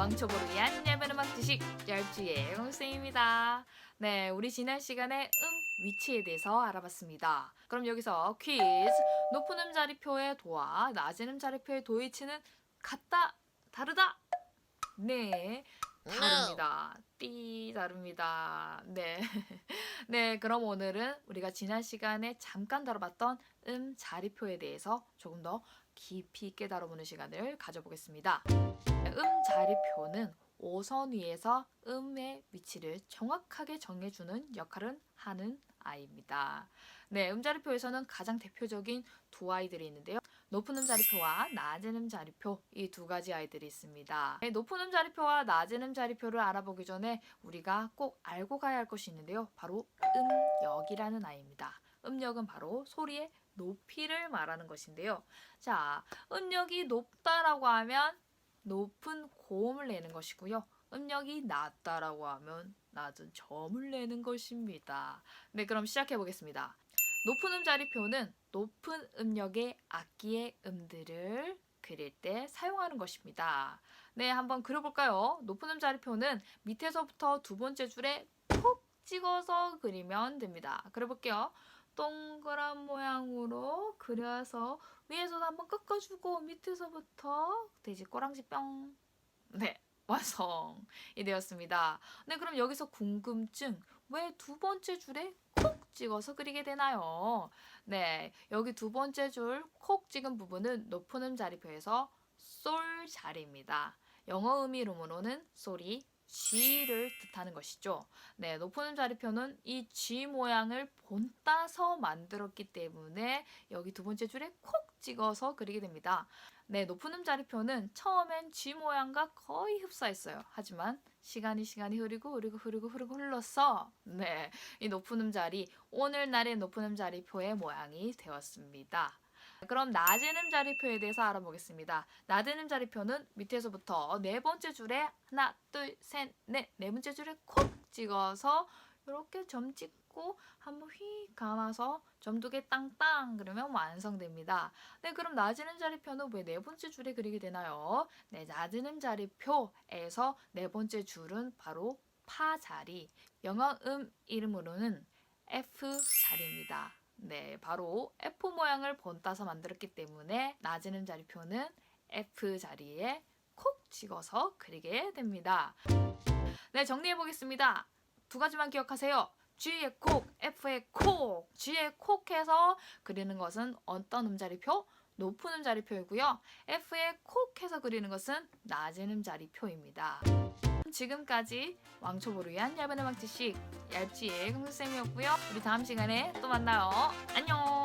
왕초보를 위한 얇은 음악 지식 열주의 공쌤입니다. 네, 우리 지난 시간에 음 위치에 대해서 알아봤습니다. 그럼 여기서 퀴즈. 높은 음자리표의 도와 낮은 음자리표의 도 위치는 같다, 다르다? 네, 다릅니다. 띠 다릅니다. 네. 네, 그럼 오늘은 우리가 지난 시간에 잠깐 다뤄봤던 음 자리표에 대해서 조금 더 깊이 있게 다뤄보는 시간을 가져보겠습니다. 음 자리표는 오선 위에서 음의 위치를 정확하게 정해주는 역할을 하는 아이입니다. 네, 음자리표에서는 가장 대표적인 두 아이들이 있는데요. 높은 음자리표와 낮은 음자리표 이 두 가지 아이들이 있습니다. 네, 높은 음자리표와 낮은 음자리표를 알아보기 전에 우리가 꼭 알고 가야 할 것이 있는데요. 바로 음역이라는 아이입니다. 음역은 바로 소리의 높이를 말하는 것인데요. 자, 음역이 높다라고 하면 높은 고음을 내는 것이고요. 음역이 낮다라고 하면 낮은 점을 내는 것입니다. 네, 그럼 시작해 보겠습니다. 높은 음자리표는 높은 음역의 악기의 음들을 그릴 때 사용하는 것입니다. 네, 한번 그려볼까요? 높은 음자리표는 밑에서부터 두 번째 줄에 콕 찍어서 그리면 됩니다. 그려볼게요. 동그란 모양으로 그려서 위에서도 한번 꺾어주고 밑에서부터 돼지 꼬랑지 뿅. 네, 완성이 되었습니다. 네, 그럼 여기서 궁금증. 왜 두 번째 줄에 콕 찍어서 그리게 되나요? 네, 여기 두 번째 줄 콕 찍은 부분은 높은 음 자리표에서 솔 자리입니다. 영어 음이름으로는 소리 G를 뜻하는 것이죠. 네, 높은 음 자리표는 이 G 모양을 본따서 만들었기 때문에 여기 두 번째 줄에 콕 찍어서 그리게 됩니다. 네, 높은 음 자리표는 처음엔 G 모양과 거의 흡사했어요. 하지만 시간이 시간이 흐르고 흐르고 흐르고 흐르고 흘러서 네, 이 높은 음 자리 오늘날의 높은 음 자리표의 모양이 되었습니다. 그럼 낮은 음 자리표에 대해서 알아보겠습니다. 낮은 음 자리표는 밑에서부터 네 번째 줄에 하나, 둘, 셋, 넷, 네 번째 줄에 콕 찍어서 이렇게 점 찍고 한번 휙 감아서 점 두 개 땅땅 그러면 완성됩니다. 네, 그럼 낮은 음 자리표는 왜 네 번째 줄에 그리게 되나요? 네, 낮은 음 자리표에서 네 번째 줄은 바로 파 자리, 영어 음 이름으로는 F 자리입니다. 네, 바로 F 모양을 본따서 만들었기 때문에 낮은 음 자리표는 F 자리에 콕 찍어서 그리게 됩니다. 네, 정리해 보겠습니다. 두 가지만 기억하세요. G의 콕, F의 콕. G의 콕해서 그리는 것은 어떤 음자리표? 높은 음자리표이고요. F의 콕해서 그리는 것은 낮은 음자리표입니다. 지금까지 왕초보를 위한 얇은 음악 지식 얇지의 공수쌤이었고요. 우리 다음 시간에 또 만나요. 안녕.